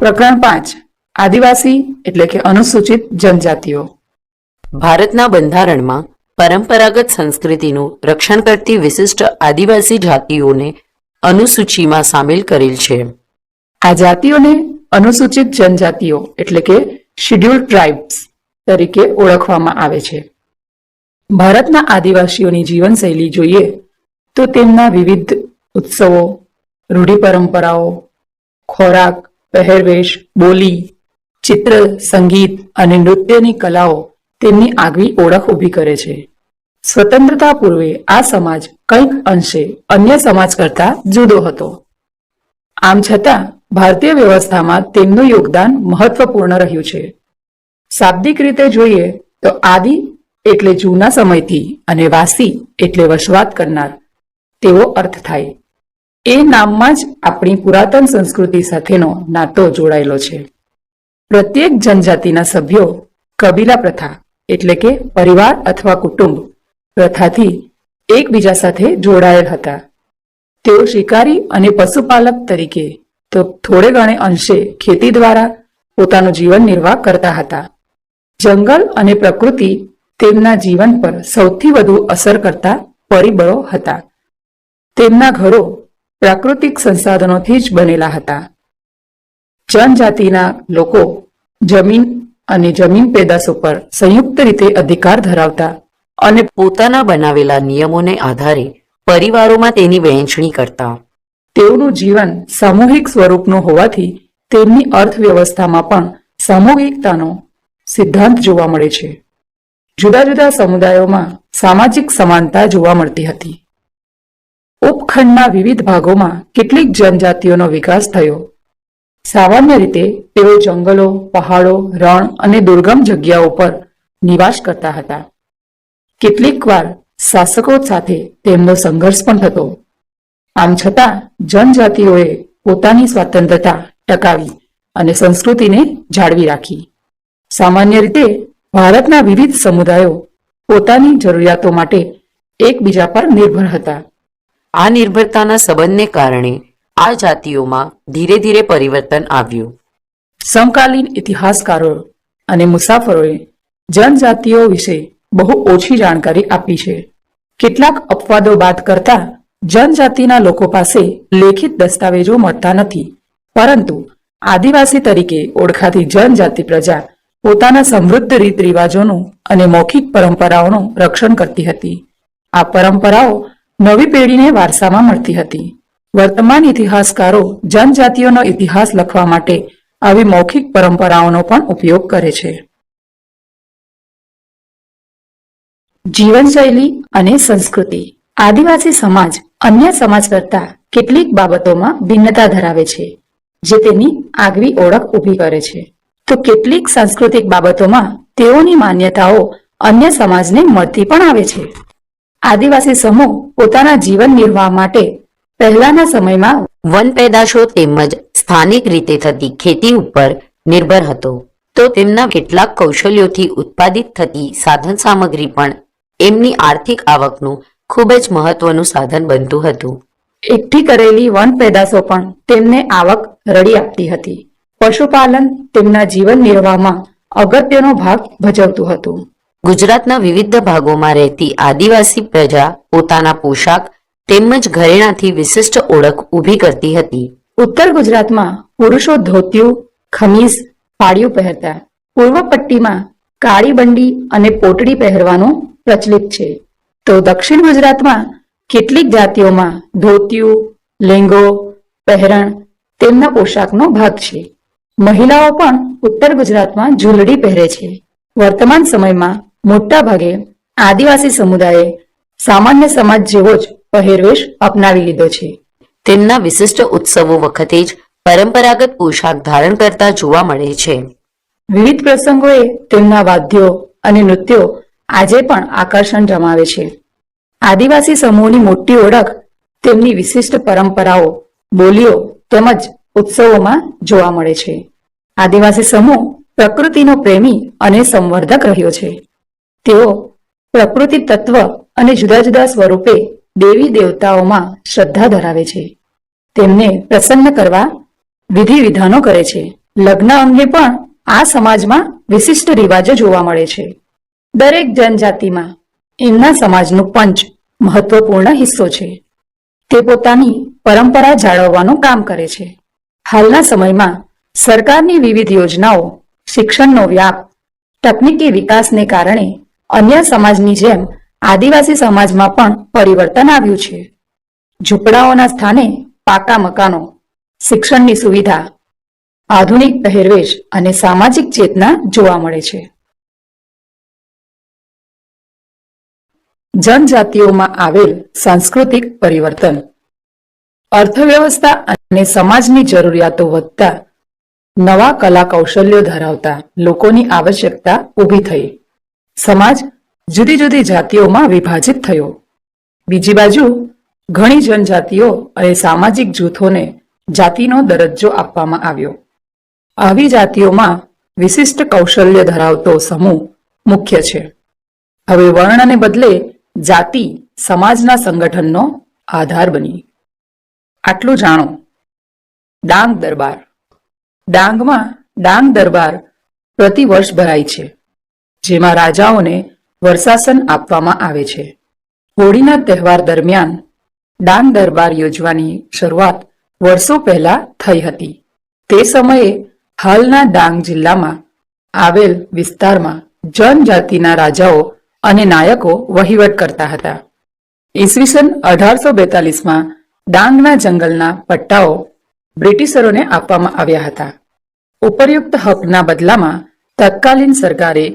પ્રકરણ પાંચ. આદિવાસી એટલે કે અનુસૂચિત જનજાતિઓ. ભારતના બંધારણમાં પરંપરાગત સંસ્કૃતિનું રક્ષણ કરતી વિશિષ્ટ આદિવાસી જાતિઓને અનુસૂચિમાં સામેલ કરેલ છે. આ જાતિઓને અનુસૂચિત જનજાતિઓ એટલે કે શિડ્યુલ ટ્રાઇબ્સ તરીકે ઓળખવામાં આવે છે. ભારતના આદિવાસીઓની જીવનશૈલી જોઈએ તો તેમના વિવિધ ઉત્સવો રૂઢિ પરંપરાઓ ખોરાક પહેરવેશ, બોલી, ચિત્ર, સંગીત અને નૃત્યની કલાઓ તેમની આગવી ઓળખ ઊભી કરે છે. સ્વતંત્રતા પૂર્વે આ સમાજ કંઈક અંશે અન્ય સમાજ કરતા જુદો હતો. આમ છતાં, ભારતીય વ્યવસ્થામાં તેમનું યોગદાન મહત્વપૂર્ણ રહ્યું છે. શાબ્દિક રીતે જોઈએ તો આદિ એટલે જૂના સમયથી અને વાસી એટલે વસવાટ કરનાર. તેવો અર્થ થાય. એ નામમાં જ આપણી પુરાતન સંસ્કૃતિ સાથેનો નાતો જોડાયેલો છે. પ્રત્યેક જનજાતિના સભ્યો કબીલા પ્રથા એટલે કે પરિવાર અથવા કુટુંબ પ્રથાથી એકબીજા સાથે જોડાયેલ હતા. તેઓ શિકારી અને પશુપાલક તરીકે તો થોડે ઘણે અંશે ખેતી દ્વારા પોતાનું જીવન નિર્વાહ કરતા હતા. જંગલ અને પ્રકૃતિ તેમના જીવન પર સૌથી વધુ અસર કરતા પરિબળો હતા. તેમના ઘરો પ્રાકૃતિક સંસાધનોથી જ બનેલા હતા. જનજાતિના લોકો જમીન અને જમીન પેદાશ ઉપર સંયુક્ત રીતે અધિકાર ધરાવતા અને પોતાના બનાવેલા નિયમોને આધારે પરિવારોમાં તેની વહેંચણી કરતા. તેઓનું જીવન સામૂહિક સ્વરૂપનું હોવાથી તેમની અર્થવ્યવસ્થામાં પણ સામૂહિકતાનો સિદ્ધાંત જોવા મળે છે. જુદા જુદા સમુદાયોમાં સામાજિક સમાનતા જોવા મળતી હતી. ઉપખંડના વિવિધ ભાગોમાં કેટલીક જનજાતિઓનો વિકાસ થયો. સામાન્ય રીતે તેઓ જંગલો, પહાડો, રણ અને દુર્ગમ જગ્યાઓ પર નિવાસ કરતા હતા. કેટલીક વાર શાસકો સાથે તેમનો સંઘર્ષ પણ થતો. આમ છતાં, જનજાતિઓએ પોતાની સ્વતંત્રતા ટકાવી અને સંસ્કૃતિને જાળવી રાખી. સામાન્ય રીતે ભારતના વિવિધ સમુદાયો પોતાની જરૂરિયાતો માટે એકબીજા પર નિર્ભર હતા. આ નિર્ભરતાના સંબંધને કારણે આ જાતિઓમાં ધીરે ધીરે પરિવર્તન આવ્યું. સમકાલીન ઇતિહાસકારો અને મુસાફરોએ જનજાતિઓ વિશે બહુ ઓછી જાણકારી આપી છે. કેટલાક અપવાદો બાદ કરતા જનજાતિના લોકો પાસે લેખિત દસ્તાવેજો મળતા નથી. પરંતુ આદિવાસી તરીકે ઓળખાતી જનજાતિ પ્રજા પોતાના સમૃદ્ધ રીત રિવાજોનું અને મૌખિક પરંપરાઓનું રક્ષણ કરતી હતી. આ પરંપરાઓ નવી પેઢીને વારસામાં મળતી હતી. વર્તમાન ઇતિહાસકારો જનજાતિઓનો ઇતિહાસ લખવા માટે આવી મૌખિક પરંપરાઓનો પણ ઉપયોગ કરે છે. જીવનશૈલી અને સંસ્કૃતિ. આદિવાસી સમાજ અન્ય સમાજ કરતા કેટલીક બાબતોમાં ભિન્નતા ધરાવે છે, જે તેની આગવી ઓળખ ઊભી કરે છે. તો કેટલીક સાંસ્કૃતિક બાબતોમાં તેઓની માન્યતાઓ અન્ય સમાજને મળતી પણ આવે છે. આદિવાસી સમૂહ પોતાના જીવન નિર્વાહ માટે પહેલાના સમયમાં વન પેદાશો તેમજ સ્થાનિક રીતે થતી ખેતી ઉપર નિર્ભર હતો. તો તેમના કેટલાક કૌશલ્યોથી ઉત્પાદિત થતી સાધન સામગ્રી પણ એમની આર્થિક આવકનું ખૂબ જ મહત્વનું સાધન બનતું હતું. એકઠી કરેલી વન પેદાશો પણ તેમને આવક રડી આપતી હતી. પશુપાલન તેમના જીવન નિર્વાહમાં અગત્યનો ભાગ ભજવતું હતું. ગુજરાતના વિવિધ ભાગોમાં રહેતી આદિવાસી પ્રજા પોતાના પોશાક તેમજ ઘરેણાથી વિશિષ્ટ ઓળખ ઊભી કરતી હતી. ઉત્તર ગુજરાતમાં પુરુષો ધોતિયું ખમીસ ફાળિયું પહેરતા, પૂર્વ પટ્ટીમાં કાળી બંડી અને પોટડી પહેરવાનું પ્રચલિત છે. તો દક્ષિણ ગુજરાતમાં કેટલીક જાતિઓમાં ધોતિયું, લેંગો, પહેરણ તેમના પોશાકનો ભાગ છે. મહિલાઓ પણ ઉત્તર ગુજરાતમાં ઝૂલડી પહેરે છે. વર્તમાન સમયમાં મોટા ભાગે આદિવાસી સમુદાયે સામાન્ય સમાજ જેવો જ પહેરવેશ અપનાવી લીધો છે. તેમના વિશિષ્ટ ઉત્સવો વખતે જ પરંપરાગત પોશાક ધારણ કરતા જોવા મળે છે. વિવિધ પ્રસંગોએ તેમના વાદ્યો અને નૃત્યો આજે પણ આકર્ષણ જમાવે છે. આદિવાસી સમૂહની મોટી ઓળખ તેમની વિશિષ્ટ પરંપરાઓ બોલીઓ તેમજ ઉત્સવોમાં જોવા મળે છે. આદિવાસી સમૂહ પ્રકૃતિનો પ્રેમી અને સંવર્ધક રહ્યો છે. તેઓ પ્રકૃતિ તત્વ અને જુદા જુદા સ્વરૂપે દેવી દેવતાઓમાં શ્રદ્ધા ધરાવે છે. તેમને પ્રસન્ન કરવા વિધિ વિધાનો કરે છે. લગ્ન અંગે પણ આ સમાજમાં વિશિષ્ટ રિવાજો જોવા મળે છે. દરેક જનજાતિમાં એમના સમાજનું પંચ મહત્વપૂર્ણ હિસ્સો છે. તે પોતાની પરંપરા જાળવવાનું કામ કરે છે. હાલના સમયમાં સરકારની વિવિધ યોજનાઓ, શિક્ષણનો વ્યાપ, તકનીકી વિકાસને કારણે અન્ય સમાજની જેમ આદિવાસી સમાજમાં પણ પરિવર્તન આવ્યું છે. ઝૂંપડાઓના સ્થાને પાકા મકાનો, શિક્ષણની સુવિધા, આધુનિક પહેરવેશ અને સામાજિક ચેતના જોવા મળે છે. જનજાતિઓમાં આવેલ સાંસ્કૃતિક પરિવર્તન. અર્થવ્યવસ્થા અને સમાજની જરૂરિયાતો વધતા નવા કલા કૌશલ્યો ધરાવતા લોકોની આવશ્યકતા ઊભી થઈ. સમાજ જુદી જુદી જાતિઓમાં વિભાજિત થયો. બીજી બાજુ, ઘણી જનજાતિઓ અને સામાજિક જૂથોને જાતિનો દરજ્જો આપવામાં આવ્યો. આવી જાતિઓમાં વિશિષ્ટ કૌશલ્ય ધરાવતો સમૂહ મુખ્ય છે. હવે વર્ણને બદલે જાતિ સમાજના સંગઠનનો આધાર બની. આટલું જાણો. ડાંગ દરબાર. ડાંગમાં ડાંગ દરબાર પ્રતિવર્ષ ભરાય છે. જેમાં રાજાઓને વર્ષાસન આપવામાં આવે છે. હોળીના તહેવાર દરમિયાન ડાંગ દરબાર યોજવાની શરૂઆત વર્ષો પહેલા થઈ હતી. તે સમયે હાલના ડાંગ જિલ્લામાં આવેલ વિસ્તારમાં જનજાતિના રાજાઓ અને નાયકો વહીવટ કરતા હતા. ઈસવીસન અઢારસો બેતાલીસમાં ડાંગના જંગલના પટ્ટાઓ બ્રિટિશરોને આપવામાં આવ્યા હતા. ઉપરયુક્ત હકના બદલામાં તત્કાલીન સરકારે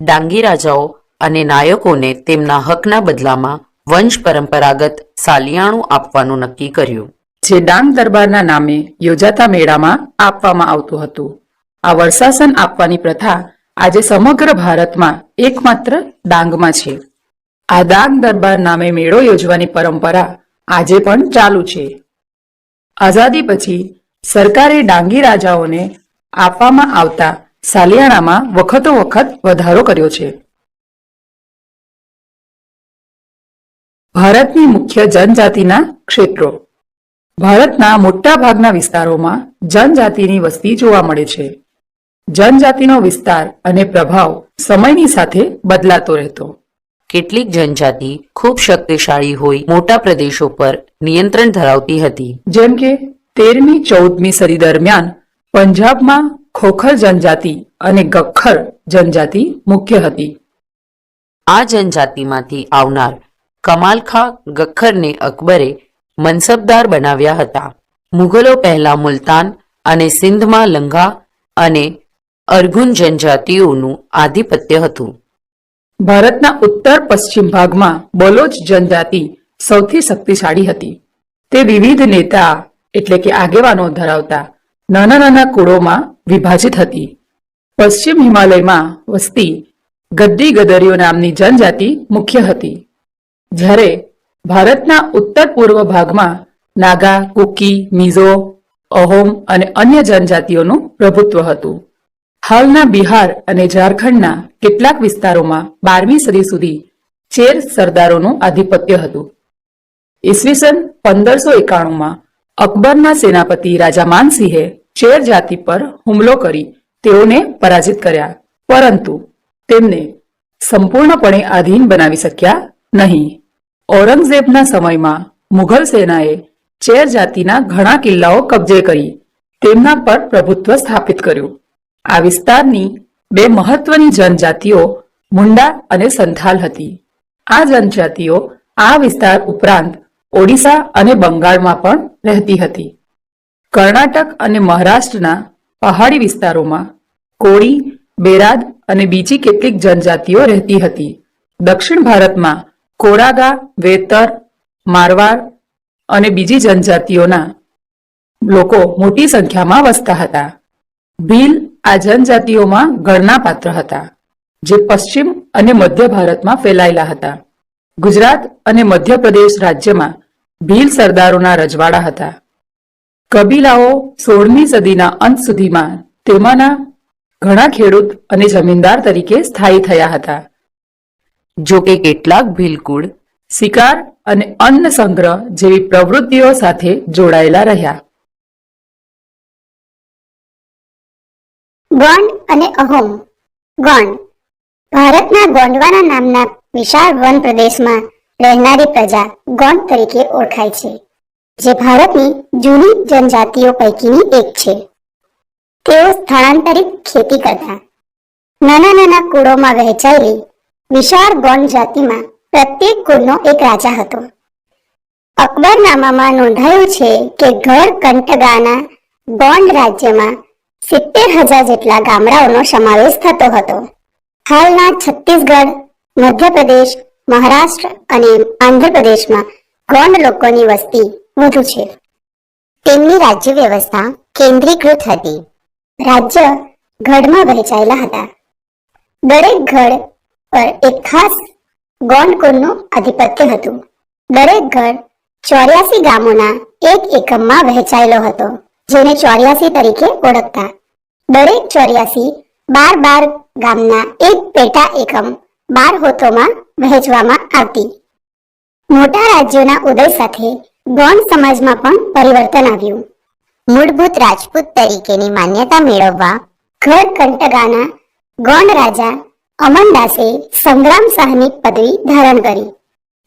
ડાંગી રાજાઓ અને નાયકોને તેમના હકના બદલામાં વંશ પરંપરાગત સાલિયાણું આપવાનું નક્કી કર્યું. જે ડાંગ દરબારના નામે યોજાતા મેળામાં આપવામાં આવતું હતું. આ વર્ષાસન આપવાની પ્રથા આજે સમગ્ર ભારતમાં એકમાત્ર ડાંગમાં છે. આ ડાંગ દરબાર નામે મેળો યોજવાની પરંપરા આજે પણ ચાલુ છે. આઝાદી પછી સરકારે ડાંગી રાજાઓને આપવામાં આવતા સાલિયાણામાં વખતો વખત વધારો કર્યો છે. ભારતની મુખ્ય જનજાતિના ક્ષેત્રો. ભારતના મોટાભાગના વિસ્તારોમાં જનજાતિની વસ્તી જોવા મળે છે. જનજાતિનો વિસ્તાર અને પ્રભાવ સમયની સાથે બદલાતો રહેતો. કેટલીક જનજાતિ ખૂબ શક્તિશાળી હોય મોટા પ્રદેશો પર નિયંત્રણ ધરાવતી હતી. જેમ કે તેરમી ચૌદમી સદી દરમિયાન પંજાબમાં ખોખર જનજાતિ અને ગખ્ખર જનજાતિ મુખ્ય હતી. આ જનજાતિમાંથી આવનાર કમાલખા ગખ્ખરને અકબરે મનસબદાર બનાવ્યા હતા. મુઘલો પહેલા મુલતાન અને સિંધમાં લંગા અને અર્ગુન જનજાતિઓનું આધિપત્ય હતું. ભારતના ઉત્તર પશ્ચિમ ભાગમાં બલોચ જનજાતિ સૌથી શક્તિશાળી હતી. તે વિવિધ નેતા એટલે કે આગેવાનો ધરાવતા નાના નાના કુળોમાં વિભાજિત હતી. પશ્ચિમ હિમાલયમાં વસતી ગદ્દી ગદરીઓ નામની જનજાતિ મુખ્ય હતી. જ્યારે ભારતના ઉત્તર પૂર્વ ભાગમાં નાગા, કુકી, મિઝો, અહોમ અને અન્ય જનજાતિઓનું પ્રભુત્વ હતું. હાલના બિહાર અને ઝારખંડના કેટલાક વિસ્તારોમાં બારમી સદી સુધી ચેર સરદારોનું આધિપત્ય હતું. ઈસવીસન પંદરસો એકાણુંમાં અકબરના સેનાપતિ રાજા માનસિંહે ચેર જાતિ પર હુમલો કરી તેઓને પરાજિત કર્યા. પરંતુ તેમને સંપૂર્ણપણે આધીન બનાવી શક્યા નહીં. ઔરંગઝેબના સમયમાં મુઘલ સેનાએ ચેર જાતિના ઘણા કિલ્લાઓ કબજે કરી તેમના પર પ્રભુત્વ સ્થાપિત કર્યું. આ વિસ્તારની બે મહત્વની જનજાતિઓ મુંડા અને સંથાલ હતી. આ જનજાતિઓ આ વિસ્તાર ઉપરાંત ઓડિશા અને બંગાળમાં પણ રહેતી હતી. કર્ણાટક અને મહારાષ્ટ્રના પહાડી વિસ્તારોમાં કોળી, બેરાદ અને બીજી કેટલીક જનજાતિઓ રહેતી હતી. દક્ષિણ ભારતમાં કોરાગા વેતર, મારવાડ અને બીજી જનજાતિઓના લોકો મોટી સંખ્યામાં વસતા હતા. ભીલ આ જનજાતિઓમાં ગણના પાત્ર હતા, જે પશ્ચિમ અને મધ્ય ભારતમાં ફેલાયેલા હતા. ગુજરાત અને મધ્યપ્રદેશ રાજ્યમાં ભીલ સરદારોના રજવાડા હતા. કબીલાઓ સોળમી સદીના અંત સુધીમાં તેમાંના ઘણા ખેડૂત અને જમીનદાર તરીકે સ્થાયી થયા હતા. જો કે કેટલાક ભીલકુળ, શિકાર અને અન્ન સંગ્રહ જેવી પ્રવૃત્તિઓ સાથે જોડાયેલા રહ્યા. ગોંડ અને અહોમ. ગોંડ. ભારતના ગોંડવાના નામના વિશાળ વન પ્રદેશમાં રહેનારી પ્રજા ગોંડ તરીકે ઓળખાય છે. જે ભારતની જૂની જનજાતિઓ પૈકીની એક છે. તેઓ સ્થળાંતરિત ખેતી કરતા. નાના નાના કુળોમાં વહેંચાયેલી વિશાળ ગોંડ જાતિમાં પ્રત્યેક કુળનો એક રાજા હતો. અકબરનામામાં નોંધાયું છે કે ઘર કંટગાના ગોંડ રાજ્યમાં સિત્તેર હજાર જેટલા ગામડાઓનો સમાવેશ થતો હતો. હાલના છત્તીસગઢ, મધ્યપ્રદેશ, મહારાષ્ટ્ર અને આંધ્રપ્રદેશમાં ગોંડ લોકોની વસ્તી વધુ છે. તેમની રાજ્ય વ્યવસ્થા કેન્દ્રીકૃત હતી. રાજ્ય ગઢમાં વહેંચાયેલા હતા. દરેક ગઢ પર એક ખાસ ગોંડ કુળનું આધિપત્ય હતું. દરેક ગઢ ચોર્યાસી ગામોના એક એકમમાં વહેંચાયેલો હતો, જેને ચોર્યાસી તરીકે ઓળખતા. દરેક ચોર્યાસી બાર બાર ગામના એક પેટા એકમ બાર હોતોમાં વહેંચવામાં આવતી. મોટા રાજ્યોના ઉદય સાથે ગોંડ સમાજમાં પણ પરિવર્તન આવ્યું. મૂળભૂત રાજપૂત તરીકેની માન્યતા મેળવવા ઘર કંટગાના ગોંડ રાજા અમનદાસે સંગ્રામ શાહની પદવી ધારણ કરી.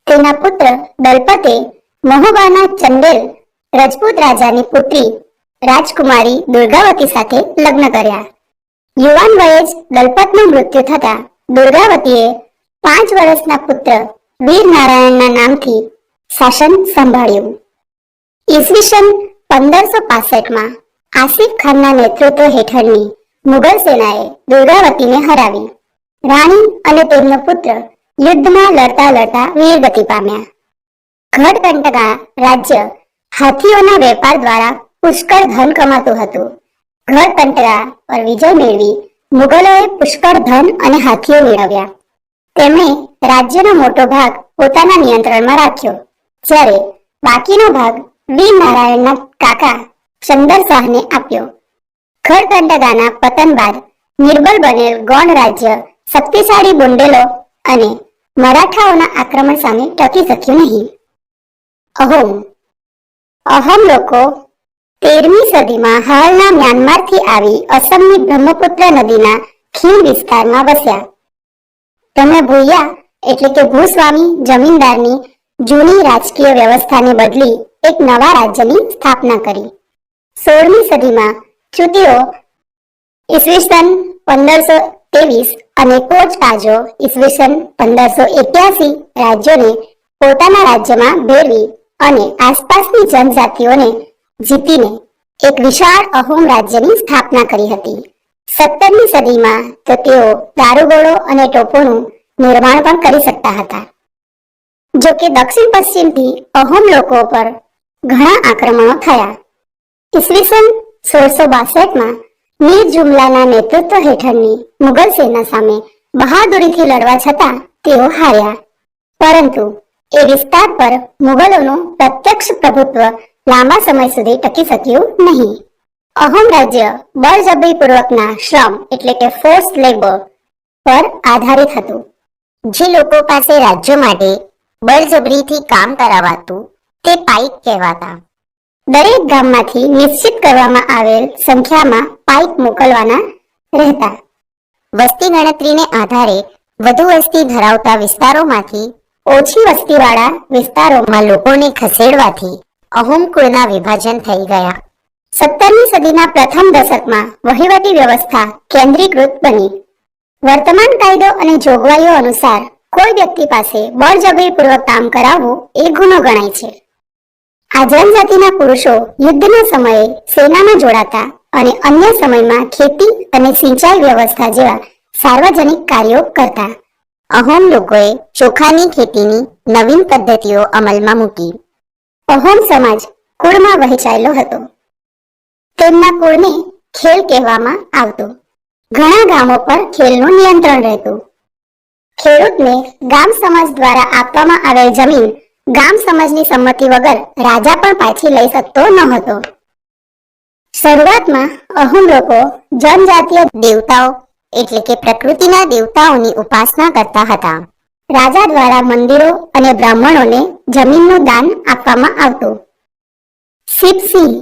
તેના પુત્ર દલપતે મહોબાના ચંદેલ રજપૂત રાજાની પુત્રી રાજકુમારી દુર્ગાવતી સાથે લગ્ન કર્યા. યુવાન વયે જ દલપતનું મૃત્યુ થતા દુર્ગાવતીએ પાંચ વર્ષના પુત્ર વીર નારાયણના નામથી શાસન સંભાળ્યું. ઈસવીસન પંદરસો પાસઠમાં આસિફ ખાનના નેતૃત્વ હેઠળની મુગલ સેનાએ દુર્ગાવતીને હરાવી. રાણી અને તેમનો પુત્ર યુદ્ધમાં લડતા લડતા વીરગતિ પામ્યા. ગઢકંટકા રાજ્ય હાથીઓના વેપાર દ્વારા પુષ્કળ ધન કમાતું હતું. ગઢકંટકા પર વિજય મેળવી મુગલોએ પુષ્કળ ધન અને હાથીઓ મેળવ્યા. તેમણે રાજ્યનો મોટો ભાગ પોતાના નિયંત્રણમાં રાખ્યો. જ્યારે બાકીનો ભાગ વીર નારાયણના કાકા ચંદર શાહને આપ્યો. ખડકંટકાના પતન બાદ નિર્બળ બનેલ ગોંડ રાજ્ય શક્તિશાળી બુંડેલો અને મરાઠાઓના આક્રમણ સામે ટકી શક્યું નહીં. અહોમ. અહમ લોકો તેરમી સદીમાં હાલના મ્યાનમારથી આવી અસમની બ્રહ્મપુત્ર નદીના ખીણ વિસ્તારમાં વસ્યા. તેમણે ભૂયા એટલે કે ભૂસ્વામી જમીનદારની જૂની રાજકીય વ્યવસ્થાને બદલી એક નવા રાજ્યની સ્થાપના કરી. સોળમી સદીમાં ચ્યુતિઓ ઈસવીસન પંદરસો ત્રેવીસ અને કોચ કાજો ઈસવીસન પંદરસો એક્યાસી રાજ્યોને પોતાના રાજ્યમાં ભેળવી અને આસપાસની જનજાતિઓને જીતીને એક વિશાળ અહોમ રાજ્યની સ્થાપના કરી હતી. સત્તરમી સદીમાં તો તેઓ દારૂગોળો અને ટોપોનું નિર્માણ પણ કરી શકતા હતા. જો કે દક્ષિણ પશ્ચિમથી અહોમ લોકો પર ઘણા આક્રમણો થયા. ઈસવીસન સોળસો બાસઠમાં મીર જુમલાના નેતૃત્વ હેઠળની મુગલ સેના સામે બહાદુરીથી લડવા છતાં તેઓ હાર્યા. પરંતુ એ વિસ્તાર પર મુગલોનું પ્રત્યક્ષ પ્રભુત્વ લાંબા સમય સુધી ટકી શક્યું નહીં. અહોમ રાજ્ય બળજબરીપૂર્વકના શ્રમ એટલે કે ફોર્સ લેબર પર આધારિત હતું. જે લોકો પાસે રાજ્યો માટે બળજબરીથી કામ કરાવાતું તે પાઇક કહેવાતા. દરેક ગામમાંથી નિશ્ચિત કરવામાં આવેલ સંખ્યામાં પાઇક મોકલવાના રહેતા. વસ્તી ગણતરીને આધારે વધુ વસ્તી ધરાવતા વિસ્તારોમાંથી ઓછી વસ્તીવાળા વિસ્તારોમાં લોકોને ખસેડવાથી અહોમ કુળના વિભાજન થઈ ગયા. સત્તરમી સદીના પ્રથમ દશકમાં વહીવટી વ્યવસ્થા કેન્દ્રીકૃત બની. વર્તમાન કાયદો અને જોગવાઈઓ અનુસાર કોઈ વ્યક્તિ પાસે બળજબરીપૂર્વક કામ કરાવવું એ ગુનો ગણાય છે. આ જનજાતિના પુરુષો યુદ્ધના સમયે સેનામાં જોડાતા અને અન્ય સમયમાં ખેતી અને સિંચાઈ વ્યવસ્થા જેવા સાર્વજનિક કાર્યો કરતા. અહોમ લોકોએ ચોખાની ખેતીની નવીન પદ્ધતિઓ અમલમાં મૂકી. અહોમ સમાજ કુળમાં વહેંચાયેલો હતો. તેમના કુળને ખેલ કહેવામાં આવતું. ઘણા ગામો પર ખેલનું નિયંત્રણ રહેતું. ખેડૂતને ગામ સમાજ દ્વારા આપવામાં આવેલ જમીન ગામ સમાજની સંમતિ વગર રાજા પણ પાછી લઈ શકતો ન હતો. શરૂઆતમાં અહોમ લોકો જનજાતીય દેવતાઓ એટલે કે પ્રકૃતિના દેવતાઓની ઉપાસના કરતા હતા. રાજા દ્વારા મંદિરો અને બ્રાહ્મણોને જમીનનું દાન આપવામાં આવતું. શિવસિંહ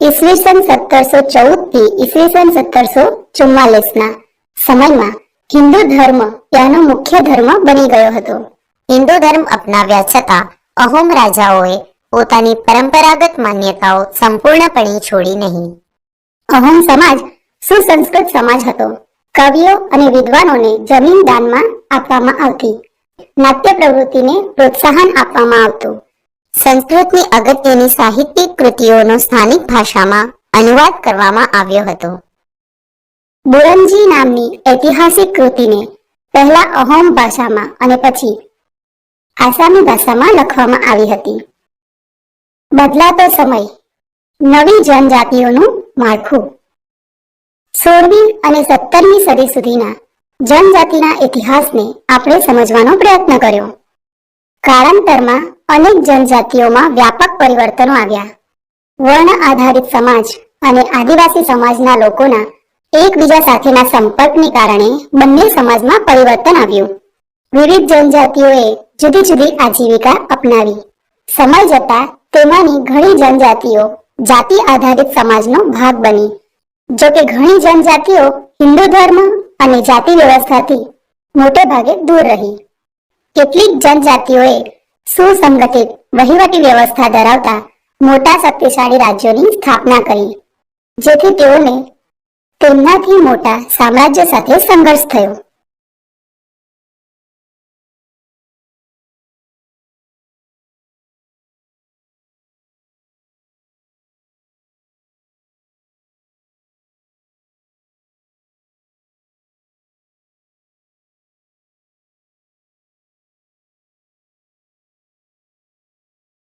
ઈસવીસન સત્તરસો ચૌદથી ઈસવીસન સત્તરસો ચુમ્માલીસના સમયમાં હિન્દુ ધર્મ ત્યાંનો મુખ્ય ધર્મ બની ગયો હતો. હિન્દુ ધર્મ અપનાવ્યા છતાં, અહોમ રાજાઓએ પોતાની પરંપરાગત માન્યતાઓ સંપૂર્ણપણે છોડી નહીં. અહોમ સમાજ સુસંસ્કૃત સમાજ હતો. કવિઓ અને વિદ્વાનોને જમીન દાનમાં આપવામાં આવતી. નાટ્ય પ્રવૃત્તિને પ્રોત્સાહન આપવામાં આવતું. સંસ્કૃતની અગત્યની સાહિત્યિક કૃતિઓનો સ્થાનિક ભાષામાં અનુવાદ કરવામાં આવ્યો હતો. બુરંજી નામની ઐતિહાસિક કૃતિને પહેલા અહોમ ભાષામાં અને પછી આસામી ભાષામાં લખવામાં આવી હતી. બદલાતો સમય નવી જનજાતિઓનું માળખું. સોળમી અને સત્તરમી સદી સુધીના જનજાતિના ઇતિહાસને આપણે સમજવાનો પ્રયત્ન કર્યો. કાળાંતરમાં અનેક જનજાતિઓમાં વ્યાપક પરિવર્તનો આવ્યા. વર્ણ આધારિત સમાજ અને આદિવાસી સમાજના લોકોના એકબીજા સાથેના સંપર્કને કારણે બંને સમાજમાં પરિવર્તન આવ્યું. વિવિધ જનજાતિઓએ જુદી જુદી આજીવિકા અપનાવી. સમય જતા તેમાંની ઘણી જનજાતિઓ જાતિ આધારિત સમાજનો ભાગ બની. જોકે ઘણી જનજાતિઓ હિન્દુ ધર્મ અને જાતિ વ્યવસ્થાથી મોટે ભાગે દૂર રહી. કેટલીક જનજાતિઓએ સુસંગઠિત વહીવટી વ્યવસ્થા ધરાવતા મોટા શક્તિશાળી રાજ્યોની સ્થાપના કરી, જેથી તેઓને તેમનાથી મોટા સામ્રાજ્ય સાથે સંઘર્ષ થયો.